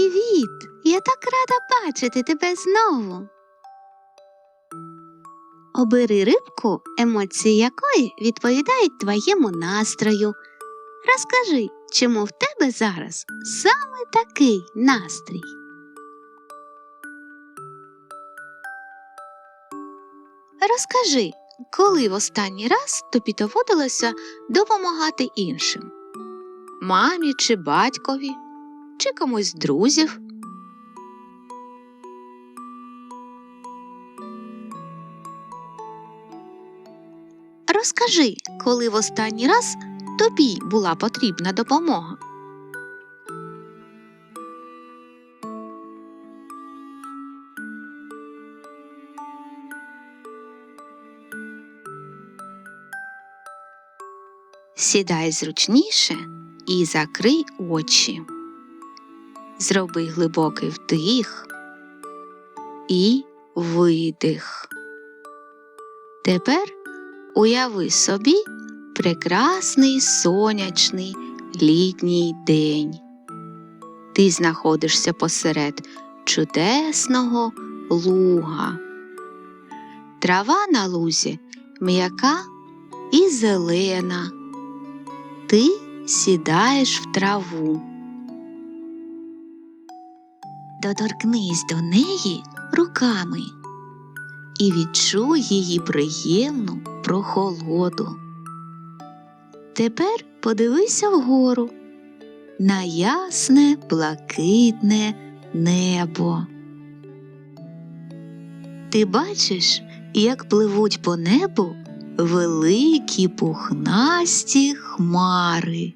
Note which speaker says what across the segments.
Speaker 1: Привіт! Я так рада бачити тебе знову. Обери рибку, емоції якої відповідають твоєму настрою. Розкажи, чому в тебе зараз саме такий настрій? Розкажи, коли в останній раз тобі доводилося допомагати іншим? Мамі чи батькові, чи комусь з друзів? Розкажи, коли в останній раз тобі була потрібна допомога. Сідай зручніше і закрий очі. Зроби глибокий вдих і видих. Тепер уяви собі прекрасний сонячний літній день. Ти знаходишся посеред чудесного луга. Трава на лузі м'яка і зелена. Ти сідаєш в траву. Доторкнись до неї руками і відчуй її приємну прохолоду. Тепер подивися вгору на ясне блакитне небо. Ти бачиш, як пливуть по небу великі пухнасті хмари.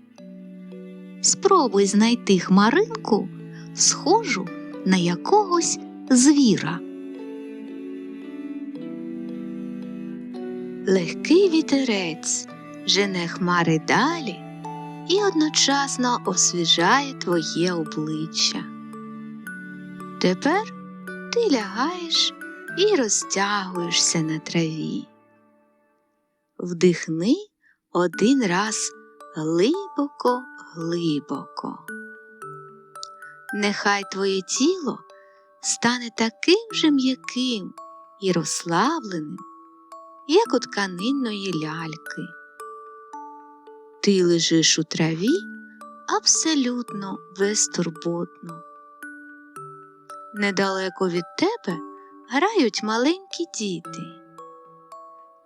Speaker 1: Спробуй знайти хмаринку, схожу на якогось звіра. Легкий вітерець жене хмари далі і одночасно освіжає твоє обличчя. Тепер ти лягаєш і розтягуєшся на траві. Вдихни один раз глибоко, глибоко. Нехай твоє тіло стане таким же м'яким і розслабленим, як у тканинної ляльки. Ти лежиш у траві абсолютно безтурботно. Недалеко від тебе грають маленькі діти.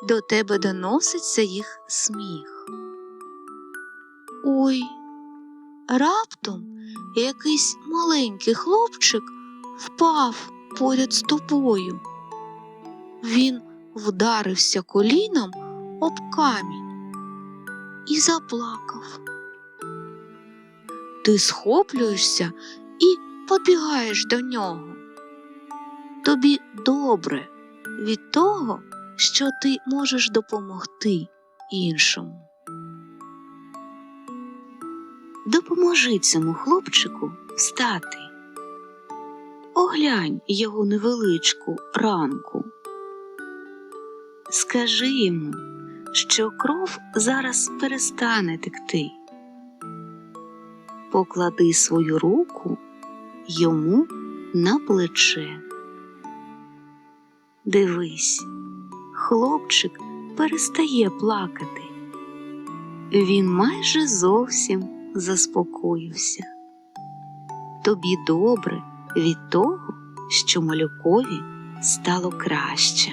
Speaker 1: До тебе доноситься їх сміх. Ой, раптом якийсь маленький хлопчик впав поряд з тобою. Він вдарився коліном об камінь і заплакав. Ти схоплюєшся і побігаєш до нього. Тобі добре від того, що ти можеш допомогти іншому. Допоможи цьому хлопчику встати. Оглянь його невеличку ранку. Скажи йому, що кров зараз перестане текти. Поклади свою руку йому на плече. Дивись, хлопчик перестає плакати. Він майже зовсім заспокоївся. Тобі добре від того, що малюкові стало краще.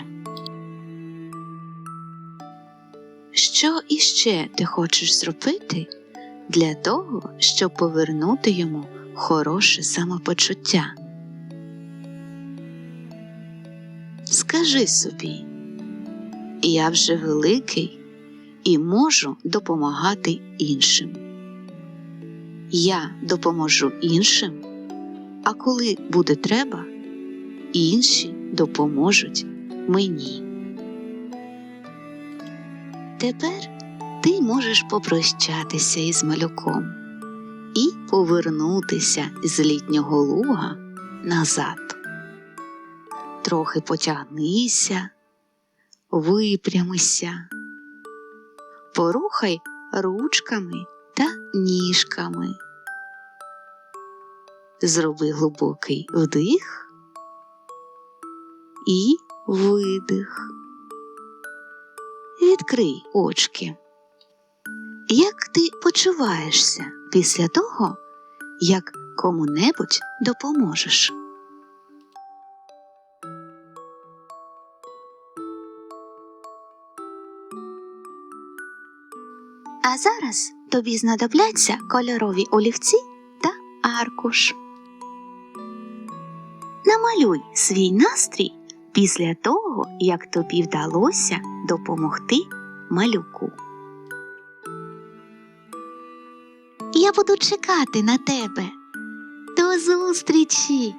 Speaker 1: Що іще ти хочеш зробити для того, щоб повернути йому хороше самопочуття? Скажи собі, я вже великий і можу допомагати іншим. Я допоможу іншим, а коли буде треба, інші допоможуть мені. Тепер ти можеш попрощатися із малюком і повернутися з літнього луга назад. Трохи потягнися, випрямися, порухай ручками та ніжками. Зроби глибокий вдих і видих. Відкрий очки. Як ти почуваєшся після того, як кому-небудь допоможеш? А зараз тобі знадобляться кольорові олівці та аркуш. Намалюй свій настрій після того, як тобі вдалося допомогти малюку. Я буду чекати на тебе. До зустрічі!